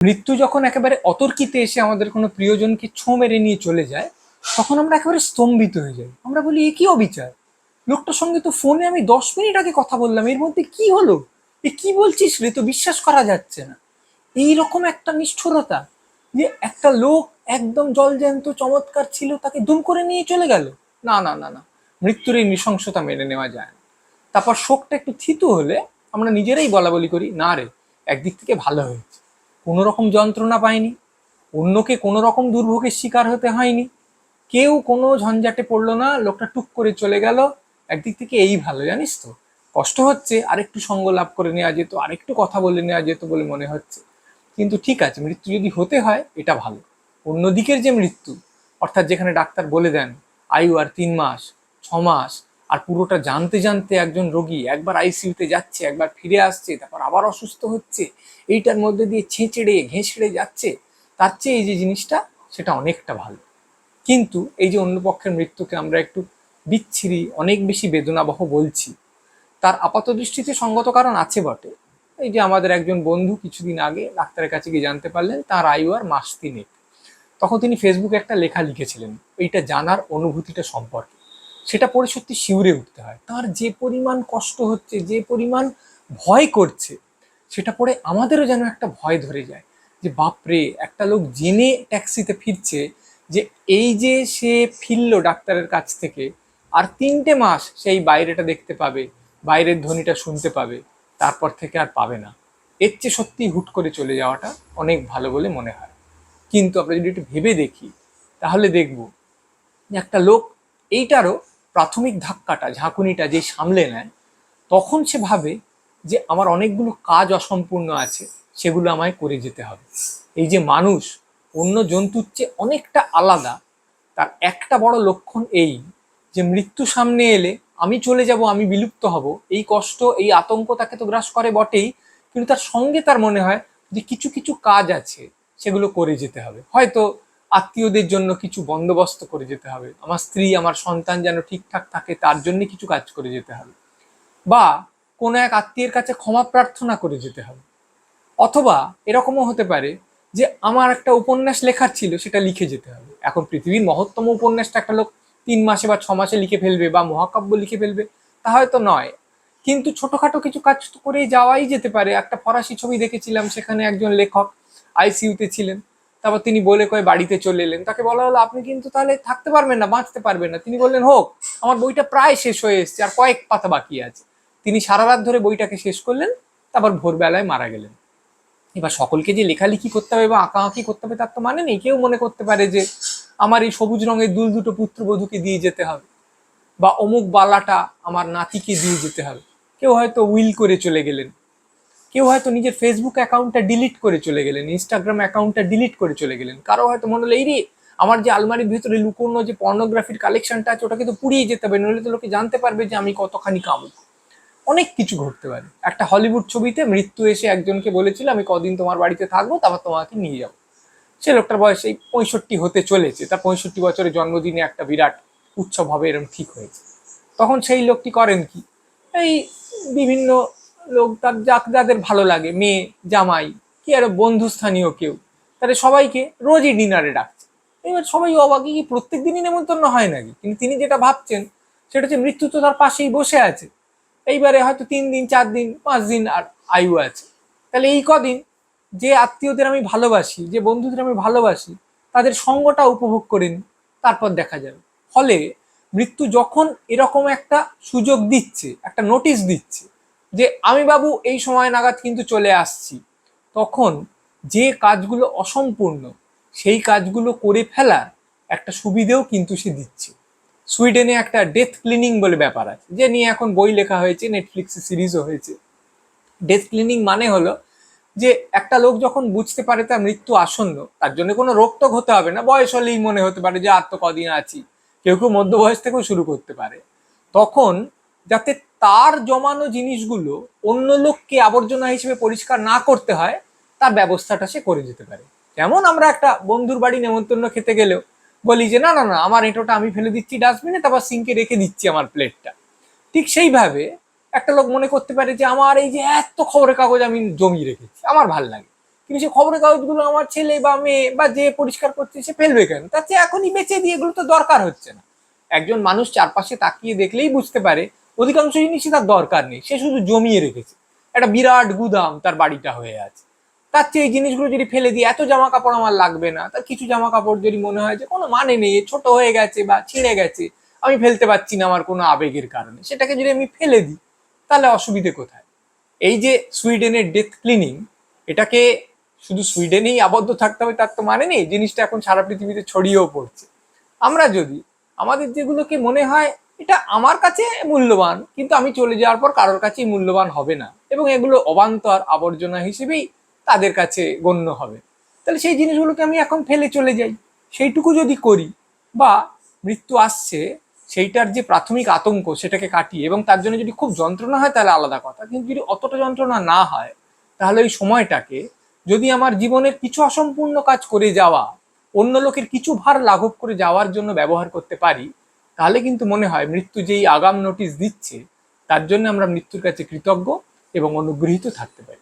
মৃত্যু যখন একেবারে অতর্কিতে এসে আমাদের কোনো প্রিয়জনকে ছোঁ মেরে নিয়ে চলে যায়, তখন আমরা একেবারে স্তম্ভিত হয়ে যাই। আমরা বলি, এ কি অবিচার? লোকটার সঙ্গে তো ফোনে আমি দশ মিনিট আগে কথা বললাম, এর মধ্যে কি হলো? এ কি বলছিস রে? তো বিশ্বাস করা যাচ্ছে না। এই রকম একটা নিষ্ঠুরতা যে একটা লোক একদম জলজ্যান্ত, চমৎকার ছিল, তাকে দুম করে নিয়ে চলে গেল। না না না না। মৃত্যুর এই নৃশংসতা মেনে নেওয়া যায় না। তারপর শোকটা একটু থিতু হলে আমরা নিজেরাই বলা বলি করি, না রে, একদিক থেকে ভালো হয়েছে। কোনো রকম যন্ত্রণা পায়নি, অন্যকে কোনো রকম দুর্ভোগের শিকার হতে হয়নি, কেউ কোনো ঝঞ্ঝাটে পড়ল না, লোকটা টুক করে চলে গেল, একদিক থেকে এই ভালো, জানিস তো? কষ্ট হচ্ছে, আরেকটু সঙ্গ লাভ করে নেওয়া যেত, আরেকটু কথা বলে নেওয়া যেত বলে মনে হচ্ছে। কিন্তু ঠিক আছে, মৃত্যু যদি হতে হয়, এটা ভালো। অন্যদিকের যে মৃত্যু, অর্থাৎ যেখানে ডাক্তার বলে দেন, আয়ু আর তিন মাস, ছ মাস আর পুরোটা জানতে জানতে একজন রোগী একবার আইসিইউতে যাচ্ছে, একবার ফিরে আসছে, তারপর আবার অসুস্থ হচ্ছে, এইটার মধ্যে দিয়ে ছেঁচড়ে ঘেঁচড়ে যাচ্ছে, তার চেয়ে এই যে জিনিসটা, সেটা অনেকটা ভালো। কিন্তু এই যে অন্য পক্ষের মৃত্যুকে আমরা একটু বিচ্ছিরি, অনেক বেশি বেদনাবহ বলছি, তার আপাত দৃষ্টিতে সঙ্গত কারণ আছে বটে। এই যে আমাদের একজন বন্ধু কিছুদিন আগে ডাক্তারের কাছে গিয়ে জানতে পারলেন, তার আয়ু আর মাস তিনেক। তখন তিনি ফেসবুকে একটা লেখা লিখেছিলেন, এইটা জানার অনুভূতিটা সম্পর্কে। সেটা পড়ে সত্যি শিউরে উঠতে হয়। তার যে পরিমাণ কষ্ট হচ্ছে, যে পরিমাণ ভয় করছে, সেটা পড়ে আমাদেরও যেন একটা ভয় ধরে যায় যে, বাপরে, একটা লোক জেনে ট্যাক্সিতে ফিরছে যে, এই যে সে ফিরলো ডাক্তারের কাছ থেকে, আর তিনটে মাস সেই বাইরেটা দেখতে পাবে, বাইরের ধ্বনিটা শুনতে পাবে, তারপর থেকে আর পাবে না। এর চেয়ে সত্যি হুট করে চলে যাওয়াটা অনেক ভালো বলে মনে হয়। কিন্তু আমরা যদি একটু ভেবে দেখি, তাহলে দেখব যে, একটা লোক এইটারও প্রাথমিক ধাক্কাটা, ঝাঁকুনিটা যে সামলে নেয়, তখন সে ভাবে যে আমার অনেকগুলো কাজ অসম্পূর্ণ আছে, সেগুলো আমায় করে যেতে হবে। এই যে মানুষ অন্য জন্তুর চেয়ে অনেকটা আলাদা, তার একটা বড় লক্ষণ এই যে মৃত্যু সামনে এলে আমি চলে যাব, আমি বিলুপ্ত হব, এই কষ্ট, এই আতঙ্ক তাকে তো গ্রাস করে বটেই, কিন্তু তার সঙ্গে তার মনে হয় যে কিছু কিছু কাজ আছে, সেগুলো করে যেতে হবে। হয়তো আত্মীয়দের জন্য কিছু বন্দোবস্ত করে যেতে হবে। আমার স্ত্রী, আমার সন্তান যেন ঠিকঠাক থাকে, তার জন্য কিছু কাজ করে যেতে হবে। বা কোনো এক আত্মীয়ের কাছে ক্ষমা প্রার্থনা করে যেতে হবে। অথবা এরকমও হতে পারে যে আমার একটা উপন্যাস লেখার ছিল, সেটা লিখে যেতে হবে। এখন পৃথিবীর মহত্তম উপন্যাসটা একটা লোক তিন মাসে বা ছ মাসে লিখে ফেলবে বা মহাকাব্য লিখে ফেলবে, তা হয়তো নয়। কিন্তু ছোটখাটো কিছু কাজ করেই যাওয়াই যেতে পারে। একটা ফরাসি ছবি দেখেছিলাম, সেখানে একজন লেখক আইসিইউতে ছিলেন। তারপর তিনি বলে কয়ে বাড়িতে চলে এলেন। তাকে বলা হলো, আপনি কিন্তু তাহলে থাকতে পারবেন না, বাঁচতে পারবেন না। তিনি বললেন, হোক, আমার বইটা প্রায় শেষ হয়ে এসছে, আর কয়েক পাতা বাকি আছে। তিনি সারা রাত ধরে বইটাকে শেষ করলেন, তারপর ভোরবেলায় মারা গেলেন। এবার সকলকে যে লেখালেখি করতে হবে বা আঁকাআঁকি করতে হবে, তার তো মানে নেই। কেউ মনে করতে পারে যে, আমার এই সবুজ রঙের দুল দুটো পুত্রবধূকে দিয়ে যেতে হবে, বা অমুক বালাটা আমার নাতিকে দিয়ে যেতে হবে। কেউ হয়তো উইল করে চলে গেলেন। কেউ হয়তো নিজের ফেসবুক অ্যাকাউন্টটা ডিলিট করে চলে গেলেন ইনস্টাগ্রাম অ্যাকাউন্টটা ডিলিট করে চলে গেলেন। কারও হয়তো মনে হলো, এই রে, আমার যে আলমারির ভিতরে লুকোনো যে পর্নোগ্রাফির কালেকশনটা আছে, ওটাকে তো পুড়িয়ে যেতে হবে, নইলে তো লোকে জানতে পারবে যে আমি কতখানি কামুক। অনেক কিছু ঘটতে পারে। একটা হলিউড ছবিতে মৃত্যু এসে একজনকে বলেছিল, আমি কদিন তোমার বাড়িতে থাকব, তারপর তোমাকে নিয়ে যাব। সে লোকটার বয়স এই পঁয়ষট্টি হতে চলেছে। তার পঁয়ষট্টি বছরের জন্মদিনে একটা বিরাট উৎসব হবে এরকম ঠিক হয়েছে। তখন সেই লোকটি করেন কি? এই বিভিন্ন লোক তার যাক যাদের ভালো লাগে, মেয়ে, জামাই, কি আরও বন্ধু স্থানীয় কেউ তাদের সবাইকে রোজই ডিনারে ডাকছে। এবার সবাই অবাক কি প্রত্যেক দিনই নেমন্তন্ন হয় নাকি? কিন্তু তিনি যেটা ভাবছেন, সেটা হচ্ছে মৃত্যু তো তার পাশেই বসে আছে। এইবারে হয়তো তিন দিন, চার দিন, পাঁচ দিন আর আয়ু আছে। তাহলে এই কদিন যে আত্মীয়দের আমি ভালোবাসি, যে বন্ধুদের আমি ভালোবাসি, তাদের সঙ্গটা উপভোগ করে নিই, তারপর দেখা যাবে। ফলে মৃত্যু যখন এরকম একটা সুযোগ দিচ্ছে, একটা নোটিশ দিচ্ছে যে আমি বাবু এই সময় নাগাদ কিন্তু চলে আসছি। তখন যে কাজগুলো অসম্পূর্ণ, সেই কাজগুলো করে ফেলার একটা সুবিধেও কিন্তু সে দিচ্ছে। সুইডেনে একটা ডেথ ক্লিনিং বলে ব্যাপার আছে, যে নিয়ে এখন বই লেখা হয়েছে নেটফ্লিক্সে সিরিজও হয়েছে। ডেথ ক্লিনিং মানে হলো যে একটা লোক যখন বুঝতে পারে তার মৃত্যু আসন্ন, তার জন্য কোনো রোগ টোগ হতে হবে না, বয়স হলেই মনে হতে পারে যে আর তো কদিন আছি, কেউ কেউ মধ্য বয়স থেকেও শুরু করতে পারে। তখন যাতে তার জমানো জিনিসগুলো অন্য লোককে আবর্জনা হিসেবে পরিষ্কার না করতে হয়, তার ব্যবস্থাটা সে করে যেতে পারে। যেমন আমরা একটা বন্ধুর বাড়ি নেমন্তন্ন খেতে গেলেও বলি যে, না না না, আমার এঁটোটা আমি ফেলে দিচ্ছি ডাস্টবিনে তারপর সিঙ্কে রেখে দিচ্ছি আমার প্লেটটা ঠিক সেইভাবে একটা লোক মনে করতে পারে যে, আমার এই যে এত খবরের কাগজ আমি জমিয়ে রেখেছি, আমার ভালো লাগে। কিন্তু সেই খবরের কাগজগুলো আমার ছেলে বা মেয়ে বা যে পরিষ্কার করছে, সে ফেলবে কেন? তার চেয়ে এখনই বেঁচে দিয়ে এগুলো তো দরকার হচ্ছে না। একজন মানুষ চারপাশে তাকিয়ে দেখলেই বুঝতে পারে অধিকাংশ জিনিসই তার দরকার নেই। সে শুধু জমিয়ে রেখেছে। একটা বিরাট গুদাম তার বাড়িটা হয়ে আছে। তার চেয়ে এই জিনিসগুলো যদি ফেলে দিই, এত জামা কাপড় আমার লাগবে না। তার কিছু জামা কাপড় যদি মনে হয় যে, কোনো মানে নেই ছোট হয়ে গেছে বা ছিঁড়ে গেছে, আমি ফেলতে পারছি না আমার কোনো আবেগের কারণে। সেটাকে যদি আমি ফেলে দিই, তাহলে অসুবিধে কোথায়? এই যে সুইডেনের ডেথ ক্লিনিং, এটাকে শুধু সুইডেনেই আবদ্ধ থাকতে হবে, তার তো মানে নেই। জিনিসটা এখন সারা পৃথিবীতে ছড়িয়েও পড়ছে। আমরা যদি, আমাদের যেগুলোকে মনে হয় এটা আমার কাছে মূল্যবান, কিন্তু আমি চলে যাওয়ার পর কারোর কাছেই মূল্যবান হবে না এবং এগুলো অবান্তর আবর্জনা হিসেবেই তাদের কাছে গণ্য হবে। তাহলে সেই জিনিসগুলোকে আমি এখন ফেলে চলে যাই। সেইটুকু যদি করি বা মৃত্যু আসছে, সেইটার যে প্রাথমিক আতঙ্ক সেটাকে কাটিয়ে এবং তার জন্য যদি খুব যন্ত্রণা হয় তাহলে আলাদা কথা। কিন্তু যদি অতটা যন্ত্রণা না হয়, তাহলে ওই সময়টাকে যদি আমার জীবনের কিছু অসম্পূর্ণ কাজ করে যাওয়া, অন্য লোকের কিছু ভার লাঘব করে যাওয়ার জন্য ব্যবহার করতে পারি তাহলে কিন্তু মনে হয় মৃত্যু যেই আগাম নোটিশ দিচ্ছে, তার জন্য আমরা মৃত্যুর কাছে কৃতজ্ঞ এবং অনুগৃহীত থাকতে পারি।